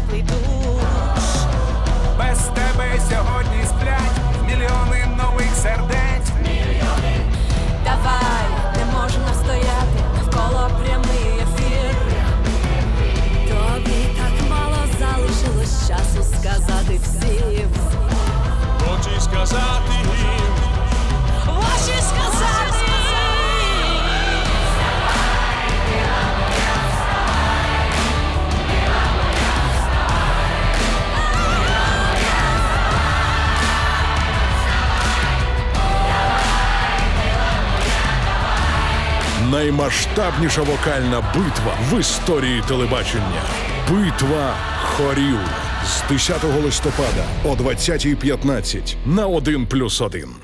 happily do. Наймасштабніша вокальна битва в історії телебачення. Битва хорів з 10 листопада о 20.15 на 1+,1.